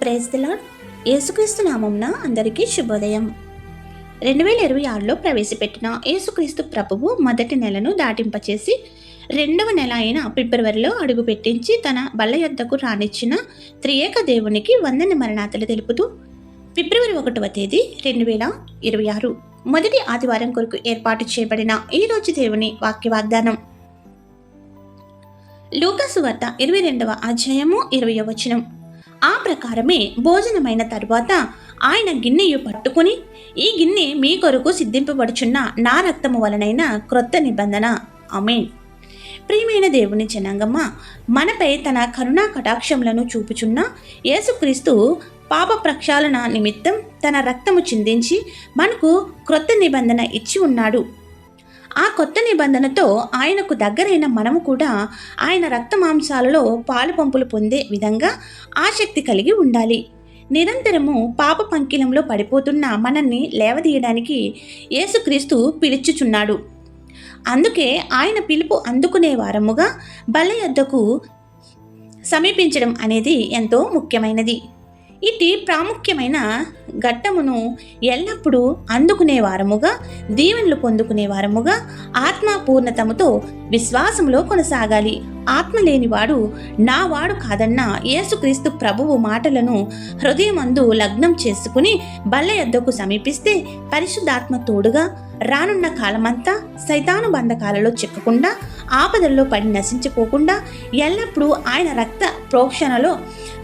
Praise యేసుక్రీస్తు నామంన అందరికీ శుభోదయం. రెండు వేల ఇరవై ఆరులో ప్రవేశపెట్టిన యేసుక్రీస్తు ప్రభువు మొదటి నెలను దాటింపచేసి రెండవ నెల అయిన ఫిబ్రవరిలో అడుగు పెట్టించి తన బల్ల యొద్దకు రానిచ్చిన త్రియేక దేవునికి వందన మరణాతలు తెలుపుతూ ఫిబ్రవరి ఒకటవ తేదీ రెండు వేల ఇరవై ఆరు మొదటి ఆదివారం కొరకు ఏర్పాటు చేయబడిన ఈ రోజు దేవుని వాక్య వాగ్దానం లూకాసు వార్త ఇరవై రెండవ అధ్యాయము ఇరవై వచనం. ఆ ప్రకారమే భోజనమైన తరువాత ఆయన గిన్నెయు పట్టుకుని ఈ గిన్నె మీ కొరకు సిద్ధింపబడుచున్న నా రక్తము వలనైన క్రొత్త నిబంధన. అమేన్ ప్రియమైన దేవుని జనాంగమ్మ మనపై తన కరుణా కటాక్షములను చూపుచున్న యేసుక్రీస్తు పాప ప్రక్షాళన నిమిత్తం తన రక్తము చిందించి మనకు క్రొత్త నిబంధన ఇచ్చి ఉన్నాడు. ఆ కొత్త నిబంధనతో ఆయనకు దగ్గరైన మనము కూడా ఆయన రక్త మాంసాలలో పాలు పంపులు పొందే విధంగా ఆసక్తి కలిగి ఉండాలి. నిరంతరము పాప పంకిలంలో పడిపోతున్న మనల్ని లేవదీయడానికి యేసుక్రీస్తు పిలుచుచున్నాడు. అందుకే ఆయన పిలుపు అందుకునే వారముగా బల్ల యొద్దకు సమీపించడం అనేది ఎంతో ముఖ్యమైనది. ఇది ప్రాముఖ్యమైన ఘట్టమును ఎల్లప్పుడూ అందుకునే వారముగా దీవెనలు పొందుకునే వారముగా ఆత్మపూర్ణతముతో విశ్వాసంలో కొనసాగాలి. ఆత్మ లేనివాడు నావాడు కాదన్న యేసుక్రీస్తు ప్రభువు మాటలను హృదయమందు లగ్నం చేసుకుని బల్ల యొద్దకు సమీపిస్తే పరిశుద్ధాత్మ తోడుగా రానున్న కాలమంతా సైతాను బంధకాలలో చిక్కకుండా ఆపదల్లో పడి నశించిపోకుండా ఎల్లప్పుడూ ఆయన రక్త ప్రోక్షణలో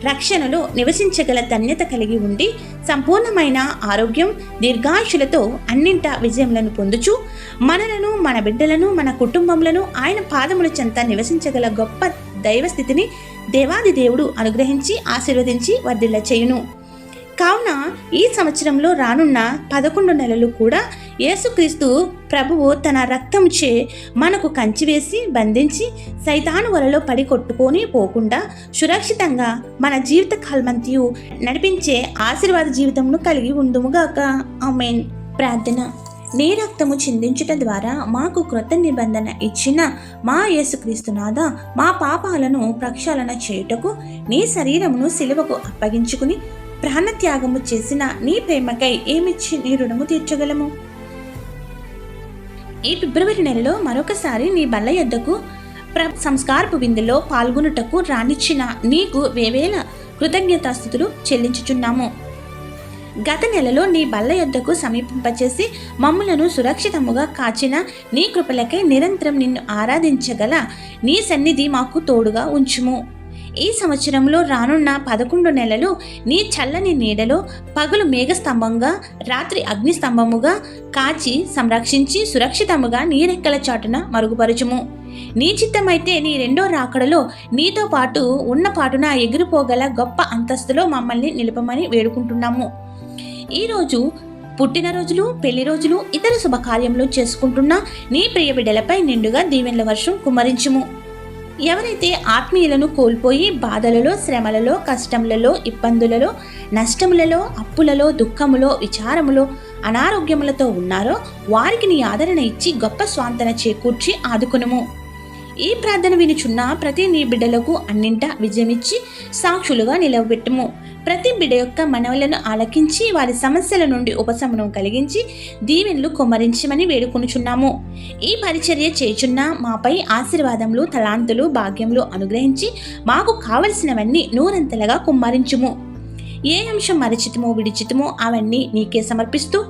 రక్షణలో నివసించగల ధన్యత కలిగి ఉండి సంపూర్ణమైన ఆరోగ్యం దీర్ఘాయుషులతో అన్నింట విజయములను పొందుచు మనలను మన బిడ్డలను మన కుటుంబములను ఆయన పాదముల చెంత నివసించగల గొప్ప దైవస్థితిని దేవాది దేవుడు అనుగ్రహించి ఆశీర్వదించి వర్ధిల్ల చేయును కావున ఈ సంవత్సరంలో రానున్న పదకొండు నెలలు కూడా యేసుక్రీస్తు ప్రభువు తన రక్తంచే మనకు కంచివేసి బంధించి సైతాను వలలో పడి కొట్టుకొని పోకుండా సురక్షితంగా మన జీవిత కాల్మంతియు నడిపించే ఆశీర్వాద జీవితమును కలిగి ఉండుముగాక. ఆమెన్. ప్రార్థన. నీ రక్తము చిందించుట ద్వారా మాకు క్రొత్త నిబంధన ఇచ్చిన మా యేసుక్రీస్తునాథ మా పాపాలను ప్రక్షాళన చేయుటకు నీ శరీరమును సిలువకు అప్పగించుకుని ప్రాణత్యాగము చేసిన నీ ప్రేమకై ఏమిచ్చి నీ రుణము తీర్చగలము? ఈ ఫిబ్రవరి నెలలో మరొకసారి నీ బల్ల యొద్దకు ప్ర సంస్కారపు విందులో పాల్గొనుటకు రానిచ్చిన నీకు వేవేల కృతజ్ఞతాస్థుతులు చెల్లించుచున్నాము. గత నెలలో నీ బల్ల యొద్దకు సమీపింపచేసి మమ్ములను సురక్షితముగా కాచిన నీ కృపలకై నిరంతరం నిన్ను ఆరాధించగల నీ సన్నిధి మాకు తోడుగా ఉంచుము. ఈ సంవత్సరంలో రానున్న పదకొండు నెలలు నీ చల్లని నీడలో పగలు మేఘస్తంభంగా రాత్రి అగ్నిస్తంభముగా కాచి సంరక్షించి సురక్షితముగా నీ రెక్కల చాటున మరుగుపరచుము. నీ చిత్తమైతే నీ రెండో రాకడలో నీతో పాటు ఉన్న పాటున ఎగిరిపోగల గొప్ప అంతస్తులో మమ్మల్ని నిలపమని వేడుకుంటున్నాము. ఈరోజు పుట్టినరోజులు పెళ్ళి రోజులు ఇతర శుభకార్యములు చేసుకుంటున్న నీ ప్రియ బిడ్డలపై నిండుగా దీవెనల వర్షం కుమ్మరించుము. ఎవరైతే ఆత్మీయులను కోల్పోయి బాధలలో శ్రమలలో కష్టములలో ఇబ్బందులలో నష్టములలో అప్పులలో దుఃఖములో విచారములో అనారోగ్యములతో ఉన్నారో వారికి నీ ఆదరణ ఇచ్చి గొప్ప స్వాంతన చేకూర్చి ఆదుకునుము. ఈ ప్రార్థన వినుచున్న ప్రతి నీ బిడ్డలకు అన్నింట విజయమిచ్చి సాక్షులుగా నిలవబెట్టుము. ప్రతి బిడ్డ యొక్క మనవలను ఆలకించి వారి సమస్యల నుండి ఉపశమనం కలిగించి దీవెనలు కుమ్మరించమని వేడుకొనుచున్నాము. ఈ పరిచర్య చేయుచున్న మాపై ఆశీర్వాదములు తలాంతులు భాగ్యములు అనుగ్రహించి మాకు కావలసినవన్నీ నూరంతలుగా కుమ్మరించుము. ఏ అంశం మరచితమో విడిచితమో అవన్నీ నీకే సమర్పిస్తూ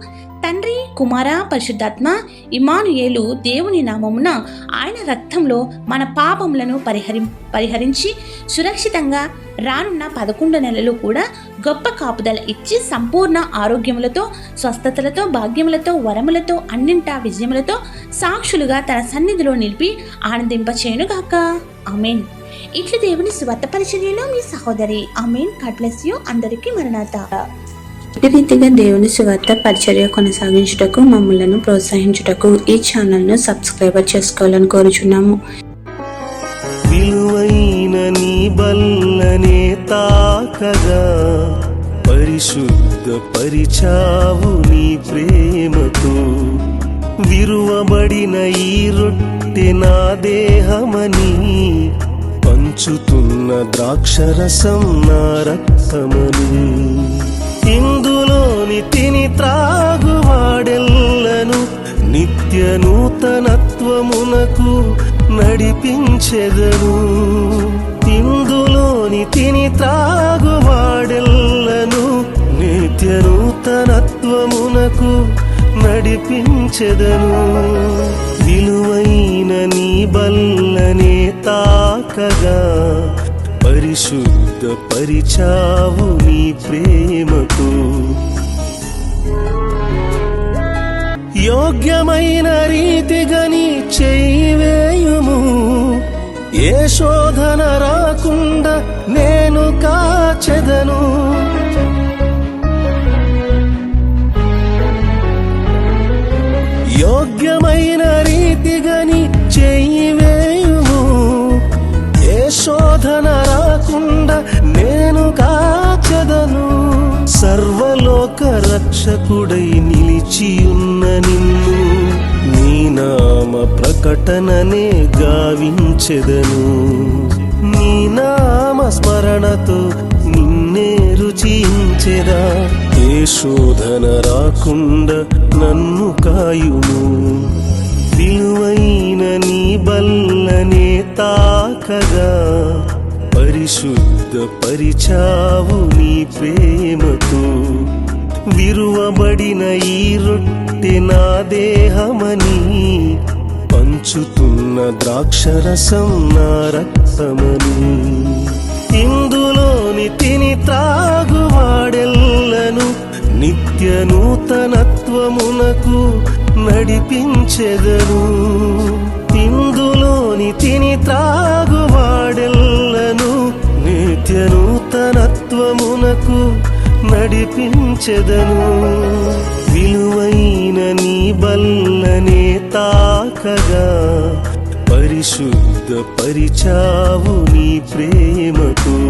తండ్రి కుమార పరిశుద్ధాత్మ ఇమానుయేలు దేవుని నామమున ఆయన రక్తంలో మన పాపములను పరిహరి పరిహరించి సురక్షితంగా రానున్న పదకొండు నెలలు కూడా గొప్ప కాపుదల ఇచ్చి సంపూర్ణ ఆరోగ్యములతో స్వస్థతలతో భాగ్యములతో వరములతో అన్నింటా విజయములతో సాక్షులుగా తన సన్నిధిలో నిలిపి ఆనందింపచేయునుగాక. అమేన్ ఇట్లు దేవుని స్వత పరిచర్యలో మీ సహోదరి అమేన్ కట్లెస్ యూ. అందరికీ మరణాత రీతిగా దేవుని సువార్త పరిచర్య కొనసాగించుటకు మమ్మలను ప్రోత్సహించుటకు ఈ ఛానల్ను సబ్స్క్రైబర్ చేసుకోవాలని కోరుచున్నాము. విలువైన నీ బల్లనే తాకగా పరిశుద్ధ పరిచావు నీ ప్రేమతో. విరువబడిన ఈ రొట్టె నా దేహమని పంచుతున్న ద్రాక్షరసం నా రక్తమని. ఇందులోని తిని త్రాగువాడెల్లను నిత్య నూతనత్వమునకు నడిపించెదను ఇందులోని తిని త్రాగువాడెల్లను నిత్య నూతనత్వమునకు నడిపించెదను విలువైన నీ బల్లనే తాకగా పరిశుద్ధ పరిచావు నీ ప్రేమకు. యోగ్యమైన రీతిగా నీ చేయివేయుము ఏ శోధన రాకుండా నేను కాచెదను. సర్వలోక రక్షకుడై నిలిచియున్న నిన్ను నీ నామ ప్రకటననే గావించెదను. నీ నామ స్మరణతో నిన్నే రుచించెదా. ఏ శోధన రాకుండా నన్ను కాయుము. విలువైన నీ బల్లనే తాకగా. పరిశుద్ధ పరిచావు నీ ప్రేమతో. విరువబడిన ఈ రొట్టె నా దేహమని పంచుతున్న ద్రాక్షరసం నా రక్తమని. ఇందులోని తిని త్రాగువాడెల్లను నిత్య నూతనత్వమునకు నడిపించెదను. ఇందులోని తిని త్రాగువాడెల్ నిత్య నూతనత్వమునకు నడిపించెదను. విలువైన నీ బల్లనే తాకగా. పరిశుద్ధ పరిచావు నీ ప్రేమకు.